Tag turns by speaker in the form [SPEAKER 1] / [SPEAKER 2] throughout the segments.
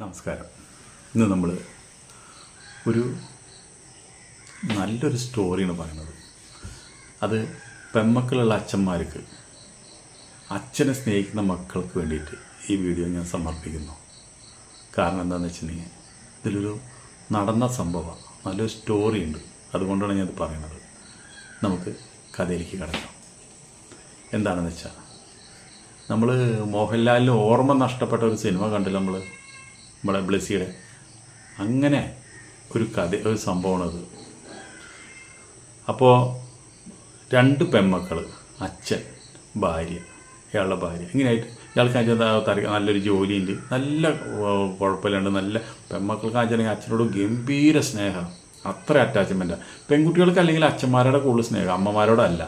[SPEAKER 1] നമസ്കാരം. ഇന്ന് നമ്മൾ ഒരു നല്ലൊരു സ്റ്റോറിയാണ് പറയുന്നത്. അത് പെമ്മക്കളുള്ള അച്ഛന്മാർക്ക് അച്ഛനെ സ്നേഹിക്കുന്ന മക്കൾക്ക് വേണ്ടിയിട്ട് ഈ വീഡിയോ ഞാൻ സമർപ്പിക്കുന്നു. കാരണം എന്താണെന്ന് വെച്ചിട്ടുണ്ടെങ്കിൽ ഇതിലൊരു നടന്ന സംഭവമാണ് നല്ലൊരു സ്റ്റോറി ഉണ്ട്. അതുകൊണ്ടാണ് ഞാനത് പറയുന്നത്. നമുക്ക് കഥയിലേക്ക് കിടക്കാം. എന്താണെന്ന് വെച്ചാൽ നമ്മൾ മോഹൻലാലിന് ഓർമ്മ നഷ്ടപ്പെട്ട ഒരു സിനിമ കണ്ടില്ല നമ്മൾ നമ്മുടെ ബ്ലസ്സിയുടെ അങ്ങനെ ഒരു കഥ ഒരു സംഭവമാണത് അപ്പോൾ രണ്ട് പെമ്മക്കൾ അച്ഛൻ ഭാര്യ ഇയാളുടെ ഭാര്യ. ഇങ്ങനെയായിട്ട് ഇയാൾക്ക് അച്ഛൻ നല്ലൊരു ജോലിയുണ്ട്. നല്ല കുഴപ്പമില്ലാണ്ട് നല്ല പെമ്മക്കൾക്ക് അച്ഛനെങ്കിൽ അച്ഛനോട് ഗംഭീര സ്നേഹം. അത്ര അറ്റാച്ച്മെന്റാണ് പെൺകുട്ടികൾക്ക് അല്ലെങ്കിൽ അച്ഛന്മാരുടെ കൂടുതൽ സ്നേഹം അമ്മമാരോടല്ല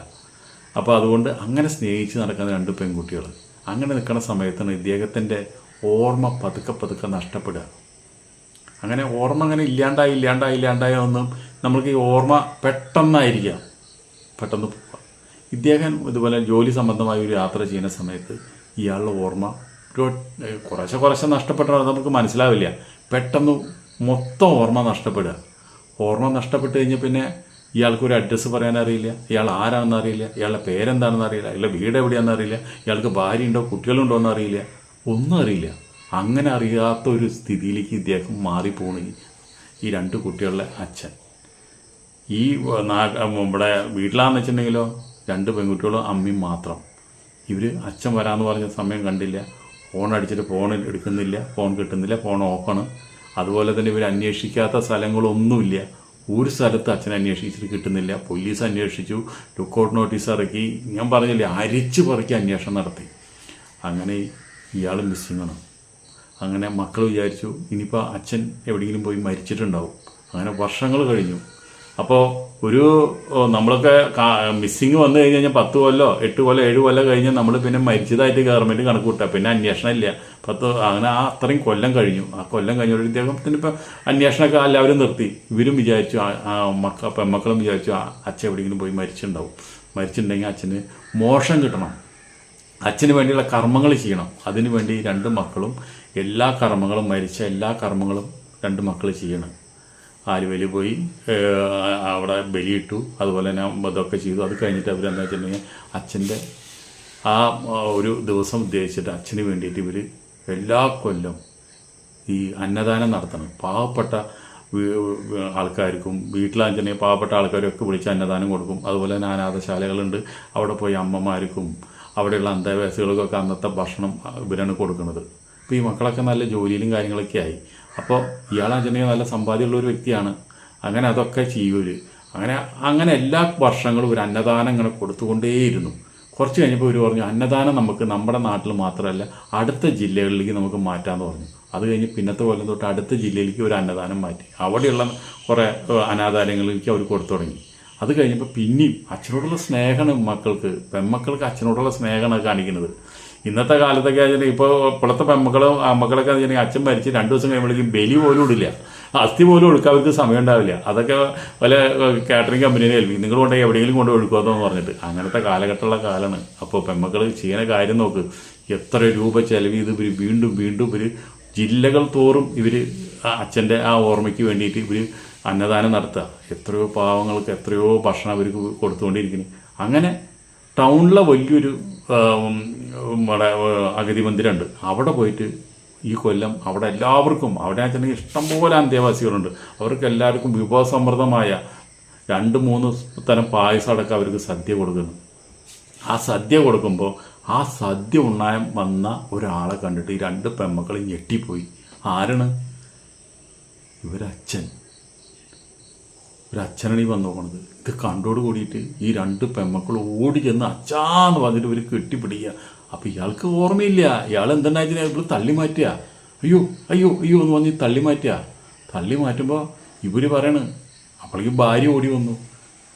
[SPEAKER 1] അപ്പോൾ അതുകൊണ്ട് അങ്ങനെ സ്നേഹിച്ച് നടക്കുന്ന രണ്ട് പെൺകുട്ടികൾ അങ്ങനെ നിൽക്കുന്ന സമയത്താണ് ഇദ്ദേഹത്തിന്റെ ഓർമ്മ പതുക്കെ പതുക്കെ നഷ്ടപ്പെടുക. അങ്ങനെ ഓർമ്മ അങ്ങനെ ഇല്ലാണ്ടായി ഇല്ലാണ്ടായി ഇല്ലാണ്ടായി ഒന്നും നമ്മൾക്ക് ഈ ഓർമ്മ പെട്ടെന്നായിരിക്കാം. പെട്ടെന്ന് പോവുക. ഇദ്ദേഹം ഇതുപോലെ ജോലി സംബന്ധമായ ഒരു യാത്ര ചെയ്യുന്ന സമയത്ത് ഇയാളുടെ ഓർമ്മ ഒരു കുറേശ്ശെ കുറേശ്ശെ നഷ്ടപ്പെട്ടാൽ നമുക്ക് മനസ്സിലാവില്ല. പെട്ടെന്ന് മൊത്തം ഓർമ്മ നഷ്ടപ്പെടുക. ഓർമ്മ നഷ്ടപ്പെട്ട് കഴിഞ്ഞാൽ പിന്നെ ഇയാൾക്ക് ഒരു അഡ്രസ്സ് പറയാൻ അറിയില്ല. ഇയാൾ ആരാണെന്ന് അറിയില്ല. ഇയാളുടെ പേരെന്താണെന്ന് അറിയില്ല. ഇയാളുടെ വീട് എവിടെയാണെന്ന് അറിയില്ല. ഇയാൾക്ക് ഭാര്യയുണ്ടോ കുട്ടികളുണ്ടോ എന്ന് അറിയില്ല. ഒന്നും അറിയില്ല. അങ്ങനെ അറിയാത്ത ഒരു സ്ഥിതിയിലേക്ക് ഇദ്ദേഹം മാറിപ്പോണ ഈ രണ്ട് കുട്ടികളുടെ അച്ഛൻ. ഈ നമ്മുടെ വീട്ടിലാന്ന് വെച്ചിട്ടുണ്ടെങ്കിലോ രണ്ട് പെൺകുട്ടികളും അമ്മയും മാത്രം. ഇവർ അച്ഛൻ വരാമെന്ന് പറഞ്ഞ സമയം കണ്ടില്ല. ഫോൺ അടിച്ചിട്ട് ഫോൺ എടുക്കുന്നില്ല ഫോൺ കിട്ടുന്നില്ല ഫോൺ ഓഫാണ്. അതുപോലെ തന്നെ ഇവർ അന്വേഷിക്കാത്ത സ്ഥലങ്ങളൊന്നുമില്ല. ഒരു സ്ഥലത്ത് അച്ഛൻ അന്വേഷിച്ചിട്ട് കിട്ടുന്നില്ല. പോലീസ് അന്വേഷിച്ചു ലുക്കൗട്ട് നോട്ടീസ് ഇറക്കി ഞാൻ പറഞ്ഞില്ലേ അരിച്ചു പറക്കി അന്വേഷണം നടത്തി. അങ്ങനെ ഇയാൾ മിസ്സിങ്ങാണ് അങ്ങനെ മക്കൾ വിചാരിച്ചു ഇനിയിപ്പോൾ അച്ഛൻ എവിടെയെങ്കിലും പോയി മരിച്ചിട്ടുണ്ടാവും. അങ്ങനെ വർഷങ്ങൾ കഴിഞ്ഞു. അപ്പോൾ ഒരു നമ്മളൊക്കെ മിസ്സിങ് വന്നു കഴിഞ്ഞ് കഴിഞ്ഞാൽ പത്ത് കൊല്ലോ എട്ട് കൊല്ലോ ഏഴ് കൊല്ലം കഴിഞ്ഞാൽ നമ്മൾ പിന്നെ മരിച്ചതായിട്ട് ഗവൺമെന്റ് കണക്ക് കൂട്ടുക പിന്നെ അന്വേഷണം ഇല്ല. പത്ത് അങ്ങനെ ആ അത്രയും കൊല്ലം കഴിഞ്ഞു. ആ കൊല്ലം കഴിഞ്ഞ പിന്നെ ഇപ്പം അന്വേഷണമൊക്കെ എല്ലാവരും നിർത്തി. ഇവരും വിചാരിച്ചു മക്ക പെമ്മക്കളും വിചാരിച്ചു അച്ഛൻ എവിടെയെങ്കിലും പോയി മരിച്ചിട്ടുണ്ടാവും. മരിച്ചിട്ടുണ്ടെങ്കിൽ അച്ഛന് മോഷം കിട്ടണം. അച്ഛന് വേണ്ടിയുള്ള കർമ്മങ്ങൾ ചെയ്യണം. അതിനു വേണ്ടി രണ്ട് മക്കളും എല്ലാ കർമ്മങ്ങളും മരിച്ച എല്ലാ കർമ്മങ്ങളും രണ്ട് മക്കൾ ചെയ്യണം. ആലുവയിൽ പോയി അവിടെ ബലിയിട്ടു അതുപോലെ തന്നെ ഇതൊക്കെ ചെയ്തു. അത് കഴിഞ്ഞിട്ട് അവരെന്താ വെച്ചിട്ടുണ്ടെങ്കിൽ അച്ഛന്റെ ആ ഒരു ദിവസം ഉദ്ദേശിച്ചിട്ട് അച്ഛന് വേണ്ടിയിട്ട് ഇവർ എല്ലാ കൊല്ലം ഈ അന്നദാനം നടത്തണം. പാവപ്പെട്ട ആൾക്കാർക്കും വീ- ആൾക്കാർക്കും വീട്ടിലാഞ്ചനെ പാവപ്പെട്ട ആൾക്കാരൊക്കെ വിളിച്ച് അന്നദാനം കൊടുക്കും. അതുപോലെ തന്നെ അനാഥശാലകളുണ്ട്. അവിടെ പോയി അമ്മമാർക്കും അവിടെയുള്ള അന്തേവാസികൾക്കൊക്കെ അന്നത്തെ ഭക്ഷണം ഇവരാണ് കൊടുക്കുന്നത്. അപ്പോൾ ഈ മക്കളൊക്കെ നല്ല ജോലിയിലും കാര്യങ്ങളൊക്കെ ആയി. അപ്പോൾ ഇയാളാഞ്ചനെങ്കിൽ നല്ല സമ്പാദ്യമുള്ള ഒരു വ്യക്തിയാണ്. അങ്ങനെ അതൊക്കെ ചെയ്യൂര് അങ്ങനെ അങ്ങനെ എല്ലാ വർഷങ്ങളും ഒരു അന്നദാനം ഇങ്ങനെ കൊടുത്തുകൊണ്ടേയിരുന്നു. കുറച്ച് കഴിഞ്ഞപ്പോൾ ഇവർ പറഞ്ഞു അന്നദാനം നമുക്ക് നമ്മുടെ നാട്ടിൽ മാത്രമല്ല അടുത്ത ജില്ലകളിലേക്ക് നമുക്ക് മാറ്റാമെന്ന് പറഞ്ഞു. അത് കഴിഞ്ഞ് പിന്നത്തെ കൊല്ലം തൊട്ട് അടുത്ത ജില്ലയിലേക്ക് ഒരു അന്നദാനം മാറ്റി. അവിടെയുള്ള കുറേ അനാഥാലയങ്ങളിലേക്ക് അവർ കൊടുത്തു തുടങ്ങി. അത് കഴിഞ്ഞപ്പോൾ പിന്നെയും അച്ഛനോടുള്ള സ്നേഹമാണ് മക്കൾക്ക് പെൺമക്കൾക്ക് അച്ഛനോടുള്ള സ്നേഹമാണ് കാണിക്കുന്നത്. ഇന്നത്തെ കാലത്തൊക്കെ അതിന് ഇപ്പോൾ ഇപ്പോഴത്തെ പെൺമക്കളും മക്കളൊക്കെ അതിന് അച്ഛൻ മരിച്ച് രണ്ട് ദിവസം കഴിയുമ്പോഴേക്കും ബലി പോലും ഇടില്ല. അസ്ഥി പോലും ഒഴുക്കാൻ അവർക്ക് സമയം ഉണ്ടാവില്ല. അതൊക്കെ പല കാറ്ററിംഗ് കമ്പനിയെ ഏൽപ്പിക്കും നിങ്ങൾ കൊണ്ടുപോയി എവിടെയെങ്കിലും കൊണ്ട് ഒഴുക്കുമെന്ന് പറഞ്ഞിട്ട്. അങ്ങനത്തെ കാലഘട്ടമുള്ള കാലമാണ്. അപ്പോൾ പെൺമക്കൾ ചെയ്യുന്ന കാര്യം നോക്ക്. എത്ര രൂപ ചെലവ് ചെയ്ത് ഇവർ വീണ്ടും വീണ്ടും ഇവർ ജില്ലകൾ തോറും ഇവർ അച്ഛന്റെ ആ ഓർമ്മയ്ക്ക് വേണ്ടിയിട്ട് ഇവർ അന്നദാനം നടത്തുക. എത്രയോ പാവങ്ങൾക്ക് എത്രയോ ഭക്ഷണം അവർക്ക് കൊടുത്തുകൊണ്ടിരിക്കുന്നു. അങ്ങനെ ടൗണിലെ വലിയൊരു നമ്മുടെ അഗതി മന്ദിരമുണ്ട്. അവിടെ പോയിട്ട് ഈ കൊല്ലം അവിടെ എല്ലാവർക്കും അവിടെ തന്നെ ഇഷ്ടംപോലെ അന്തേവാസികളുണ്ട്. അവർക്ക് എല്ലാവർക്കും വിഭവസമൃദ്ധമായ രണ്ട് മൂന്ന് തരം പായസം അടക്കം അവർക്ക് സദ്യ കൊടുക്കുന്നു. ആ സദ്യ കൊടുക്കുമ്പോൾ ആ സദ്യ ഉണ്ണാൻ വന്ന ഒരാളെ കണ്ടിട്ട് ഈ രണ്ട് പെമ്മക്കൾ ഞെട്ടിപ്പോയി. ആരാണ്? ഇവരച്ഛൻ. ഒരച്ഛനാണ് ഈ വന്നു നോക്കണത് ഇത് കണ്ടോട് കൂടിയിട്ട് ഈ രണ്ട് പെമ്മക്കൾ ഓടി ചെന്ന് അച്ഛാന്ന് പറഞ്ഞിട്ട് ഇവർ കെട്ടിപ്പിടിക്കുക അപ്പം ഇയാൾക്ക് ഓർമ്മയില്ല. ഇയാൾ എന്തുണ്ടായിട്ട് ഇവർ തള്ളി മാറ്റുക അയ്യോ അയ്യോ അയ്യോ എന്ന് പറഞ്ഞ് തള്ളി മാറ്റുക തള്ളി മാറ്റുമ്പോൾ ഇവർ പറയണ് അപ്പോഴേക്കും ഭാര്യ ഓടി വന്നു.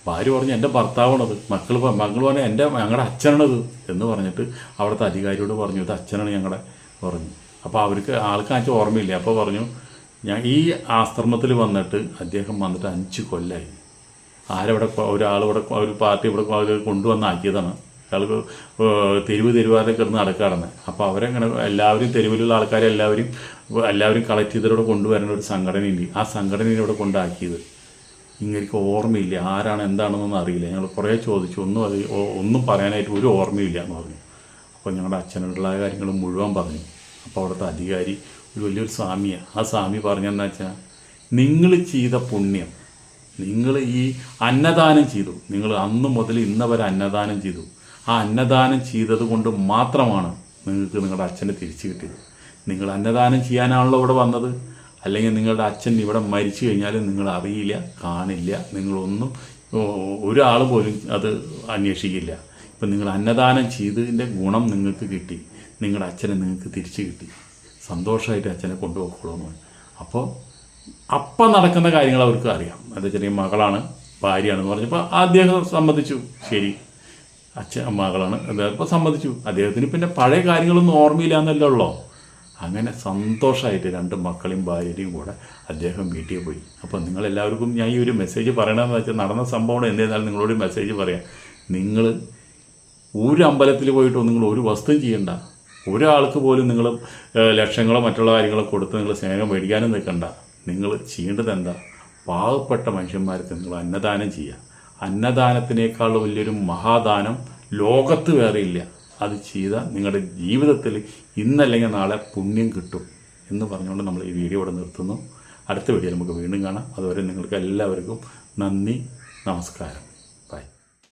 [SPEAKER 1] ഭാര്യ പറഞ്ഞു എന്റെ ഭർത്താവാണത്. മക്കൾ മക്കൾ പറഞ്ഞു എന്റെ ഞങ്ങളുടെ അച്ഛനാണത്. എന്ന് പറഞ്ഞിട്ട് അവിടുത്തെ അധികാരിയോട് പറഞ്ഞു ഇത് അച്ഛനാണ് ഞങ്ങളുടെ പറഞ്ഞു. അപ്പോൾ അവർക്ക് ആൾക്ക് ഓർമ്മയില്ല. അപ്പോൾ പറഞ്ഞു ഞാൻ ഈ ആശ്രമത്തിൽ വന്നിട്ട് അദ്ദേഹം വന്നിട്ട് അഞ്ച് കൊല്ലായി. ആരവിടെ ഒരാളിവിടെ ഒരു പാർട്ടി ഇവിടെ അവർ കൊണ്ടുവന്നാക്കിയതാണ്. അയാൾക്ക് തെരുവ് തെരുവാതെ കിടന്ന് നടക്കാറുണ്ട്. അപ്പോൾ അവരങ്ങനെ എല്ലാവരും തെരുവിലുള്ള ആൾക്കാരെ എല്ലാവരും എല്ലാവരും കളക്ട് ചെയ്തവരോട് കൊണ്ടുവരേണ്ട ഒരു സംഘടനയുണ്ട്. ആ സംഘടനയെ ഇവിടെ കൊണ്ടാക്കിയത്. ഇങ്ങനെ ഓർമ്മയില്ല. ആരാണ് എന്താണെന്നൊന്നും അറിയില്ല. ഞങ്ങൾ കുറേ ചോദിച്ചു. ഒന്നും അത് ഒന്നും പറയാനായിട്ട് ഒരു ഓർമ്മയില്ല എന്ന് പറഞ്ഞു. അപ്പോൾ ഞങ്ങളുടെ അച്ഛനോടുള്ള കാര്യങ്ങൾ മുഴുവൻ പറഞ്ഞു. അപ്പോൾ അവിടുത്തെ അധികാരി ഒരു വലിയൊരു സ്വാമിയാണ് ആ സ്വാമി പറഞ്ഞതെന്ന് വെച്ചാൽ നിങ്ങൾ ചെയ്ത പുണ്യം നിങ്ങൾ ഈ അന്നദാനം ചെയ്തു. നിങ്ങൾ അന്ന് മുതൽ ഇന്ന് വരെ അന്നദാനം ചെയ്തു. ആ അന്നദാനം ചെയ്തത് കൊണ്ട് മാത്രമാണ് നിങ്ങൾക്ക് നിങ്ങളുടെ അച്ഛനെ തിരിച്ചു കിട്ടിയത്. നിങ്ങൾ അന്നദാനം ചെയ്യാനാണല്ലോ ഇവിടെ വന്നത്. അല്ലെങ്കിൽ നിങ്ങളുടെ അച്ഛൻ ഇവിടെ മരിച്ചു കഴിഞ്ഞാൽ നിങ്ങൾ അറിയില്ല കാണില്ല നിങ്ങളൊന്നും ഒരാൾ പോലും അത് അന്വേഷിക്കില്ല. ഇപ്പം നിങ്ങൾ അന്നദാനം ചെയ്തതിന്റെ ഗുണം നിങ്ങൾക്ക് കിട്ടി. നിങ്ങളുടെ അച്ഛനെ നിങ്ങൾക്ക് തിരിച്ചു കിട്ടി. സന്തോഷമായിട്ട് അച്ഛനെ കൊണ്ടുപോയിക്കോളൂ അപ്പോൾ അപ്പം നടക്കുന്ന കാര്യങ്ങൾ അവർക്ക് അറിയാം. എന്താ ചെറിയ മകളാണ് ഭാര്യയാണെന്ന് പറഞ്ഞപ്പോൾ അദ്ദേഹം സമ്മതിച്ചു. ശരി അച്ഛൻ മകളാണ്. അപ്പോൾ സമ്മതിച്ചു. അദ്ദേഹത്തിന് പിന്നെ പഴയ കാര്യങ്ങളൊന്നും ഓർമ്മയില്ല എന്നല്ലേ ഉള്ളോ? അങ്ങനെ സന്തോഷമായിട്ട് രണ്ട് മക്കളെയും ഭാര്യയും കൂടെ അദ്ദേഹം വീട്ടിൽ പോയി. അപ്പോൾ നിങ്ങളെല്ലാവർക്കും ഞാൻ ഈ ഒരു മെസ്സേജ് പറയണമെന്ന് വെച്ചാൽ നടന്ന സംഭവം എന്തായിരുന്നാലും നിങ്ങളോട് മെസ്സേജ് പറയാം. നിങ്ങൾ ഒരു അമ്പലത്തിൽ പോയിട്ടോ നിങ്ങൾ ഒരു വസ്തു ചെയ്യണ്ട. ഒരാൾക്ക് പോലും നിങ്ങൾ ലക്ഷങ്ങളോ മറ്റുള്ള കാര്യങ്ങളോ കൊടുത്ത് നിങ്ങൾ സ്നേഹം മേടിക്കാനും നിൽക്കണ്ട. നിങ്ങൾ ചെയ്യേണ്ടത് എന്താ? പാവപ്പെട്ട മനുഷ്യന്മാർക്ക് നിങ്ങൾ അന്നദാനം ചെയ്യുക. അന്നദാനത്തിനേക്കാൾ വലിയൊരു മഹാദാനം ലോകത്ത് വേറെ ഇല്ല. അത് ചെയ്താൽ നിങ്ങളുടെ ജീവിതത്തിൽ ഇന്നല്ലെങ്കിൽ നാളെ പുണ്യം കിട്ടും എന്ന് പറഞ്ഞുകൊണ്ട് നമ്മൾ ഈ വീഡിയോ ഇവിടെ നിർത്തുന്നു. അടുത്ത വീഡിയോ നമുക്ക് വീണ്ടും കാണാം. അതുവരെ നിങ്ങൾക്ക് എല്ലാവർക്കും നന്ദി നമസ്കാരം.